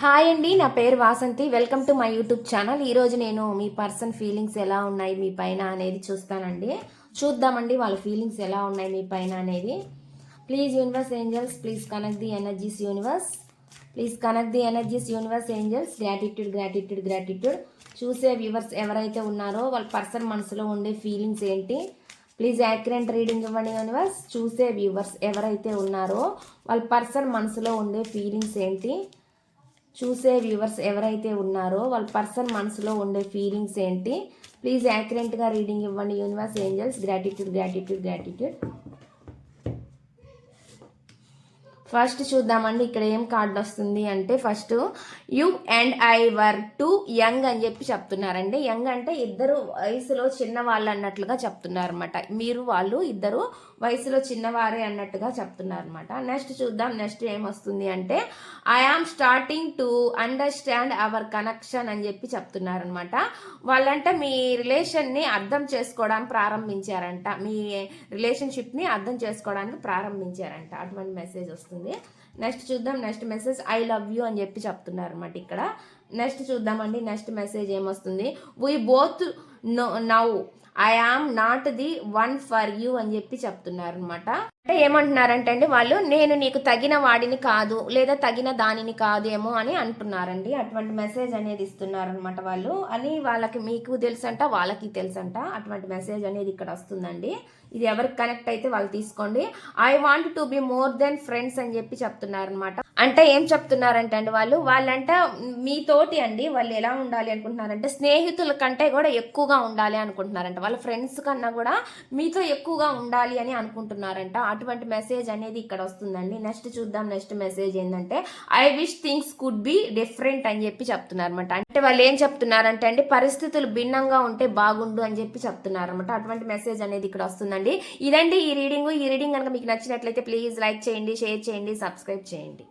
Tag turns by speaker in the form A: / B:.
A: Hi అండి నా పేరు Vasanthi. Welcome to my YouTube channel ఈరోజు నేను మీ పర్సన్ ఫీలింగ్స్ ఎలా ఉన్నాయి మీ పైన అనేది చూస్తానండి. చూద్దామండి వాళ్ళ ఫీలింగ్స్ ఎలా ఉన్నాయి మీ పైన అనేది. Please universe angels please connect the energies universe please connect the energies universe angels gratitude gratitude gratitude చూసే వ్యూవర్స్ ఎవరైతే ఉన్నారో వాళ్ళ పర్సన్ మనసులో ఉండే ఫీలింగ్స్ ఏంటి? ప్లీజ్ యాక్యురెంట్ రీడింగ్ ఇవ్వండి యూనివర్స్ చూసే వ్యూవర్స్ ఎవరైతే ఉన్నారో వాళ్ళ పర్సన్ మనసులో ఉండే ఫీలింగ్స్ ఏంటి? చూసే వ్యూవర్స్ ఎవరైతే ఉన్నారో వాళ్ళ పర్సన్ మనసులో ఉండే ఫీలింగ్స్ ఏంటి? ప్లీజ్ యాక్యురెంట్గా రీడింగ్ ఇవ్వండి universe angels. Gratitude gratitude gratitude. First చూద్దామండి ఇక్కడ ఏం కార్డు వస్తుంది అంటే first you and I were too young అని చెప్పి చెప్తున్నారండి. యంగ్ అంటే ఇద్దరు వయసులో చిన్నవాళ్ళు అన్నట్లుగా చెప్తున్నారు అనమాట మీరు వాళ్ళు ఇద్దరు వయసులో చిన్నవారే అన్నట్టుగా చెప్తున్నారు అనమాట నెక్స్ట్ చూద్దాం నెక్స్ట్ ఏం వస్తుంది అంటే I am starting to understand our connection అని చెప్పి చెప్తున్నారనమాట వాళ్ళంటే మీ రిలేషన్ని అర్థం చేసుకోవడానికి ప్రారంభించారంట. మీ రిలేషన్షిప్ని అర్థం చేసుకోవడానికి ప్రారంభించారంట. అటువంటి మెసేజ్ వస్తుంది. నెక్స్ట్ చూద్దాం. Next message I love you అని చెప్పి చెప్తున్నారు అనమాట ఇక్కడ. నెక్స్ట్ చూద్దామండి. నెక్స్ట్ మెసేజ్ ఏమొస్తుంది? We both know now I am not the one for you అని చెప్పి చెప్తున్నారు అనమాట అంటే ఏమంటున్నారంటే అండి వాళ్ళు నేను నీకు తగిన వాడిని కాదు లేదా తగిన దానిని కాదేమో అని అంటున్నారండి. అటువంటి మెసేజ్ అనేది ఇస్తున్నారనమాట వాళ్ళు. అని వాళ్ళకి మీకు తెలుసంట వాళ్ళకి తెలుసంట అటువంటి మెసేజ్ అనేది ఇక్కడ వస్తుందండి. ఇది ఎవరికి కనెక్ట్ అయితే వాళ్ళు తీసుకోండి. I want to be more than friends అని చెప్పి చెప్తున్నారనమాట అంటే ఏం చెప్తున్నారంటే అండి వాళ్ళు? వాళ్ళంట మీతోటి అండి వాళ్ళు ఎలా ఉండాలి అనుకుంటున్నారంటే స్నేహితుల కంటే కూడా ఎక్కువగా ఉండాలి అనుకుంటున్నారంట. వాళ్ళ ఫ్రెండ్స్ కన్నా కూడా మీతో ఎక్కువగా ఉండాలి అని అనుకుంటున్నారంట. అటువంటి మెసేజ్ అనేది ఇక్కడ వస్తుందండి. నెక్స్ట్ చూద్దాం నెక్స్ట్ మెసేజ్ ఏంటంటే I wish things could be different అని చెప్పి చెప్తున్నారు అనమాట అంటే వాళ్ళు ఏం చెప్తున్నారంటే అండి పరిస్థితులు భిన్నంగా ఉంటే బాగుండు అని చెప్పి చెప్తున్నారు అనమాట అటువంటి మెసేజ్ అనేది ఇక్కడ వస్తుందండి. ఇదండి ఈ రీడింగ్. ఈ రీడింగ్ కనుక మీకు నచ్చినట్లయితే ప్లీజ్ లైక్ చేయండి షేర్ చేయండి సబ్స్క్రైబ్ చేయండి.